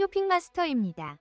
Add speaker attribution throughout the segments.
Speaker 1: 쇼핑마스터입니다.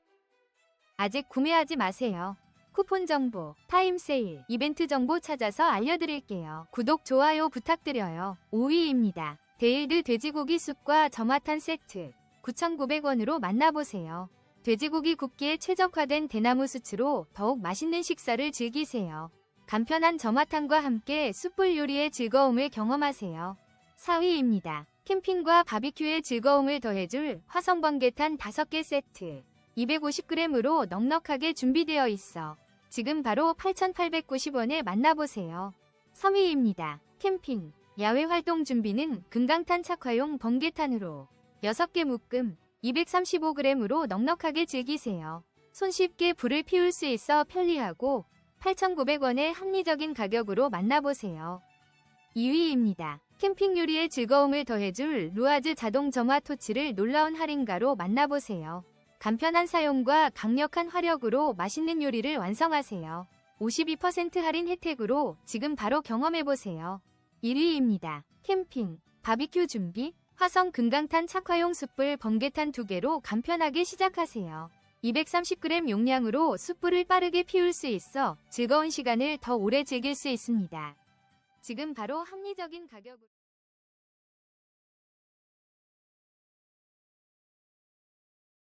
Speaker 1: 아직 구매하지 마세요. 쿠폰 정보, 타임 세일, 이벤트 정보 찾아서 알려드릴게요. 구독, 좋아요 부탁드려요. 5위입니다. 데일드 돼지고기 숲과 저마탄 세트 9,900원으로 만나보세요. 돼지고기 굽기에 최적화된 대나무 수치로 더욱 맛있는 식사를 즐기세요. 간편한 저마탄과 함께 숯불 요리의 즐거움을 경험하세요. 4위입니다. 캠핑과 바비큐의 즐거움을 더해줄 화성번개탄 5개 세트. 250g으로 넉넉하게 준비되어 있어. 지금 바로 8,890원에 만나보세요. 3위입니다. 캠핑, 야외 활동 준비는 금강탄 착화용 번개탄으로 6개 묶음 235g으로 넉넉하게 즐기세요. 손쉽게 불을 피울 수 있어 편리하고 8,900원의 합리적인 가격으로 만나보세요. 2위입니다. 캠핑 요리의 즐거움을 더해줄 루아즈 자동 점화 토치를 놀라운 할인가로 만나보세요. 간편한 사용과 강력한 화력으로 맛있는 요리를 완성하세요. 52% 할인 혜택으로 지금 바로 경험해보세요. 1위입니다. 캠핑, 바비큐 준비, 화성 금강탄 착화용 숯불 번개탄 2개로 간편하게 시작하세요. 230g 용량으로 숯불을 빠르게 피울 수 있어 즐거운 시간을 더 오래 즐길 수 있습니다. 지금 바로 합리적인 가격으로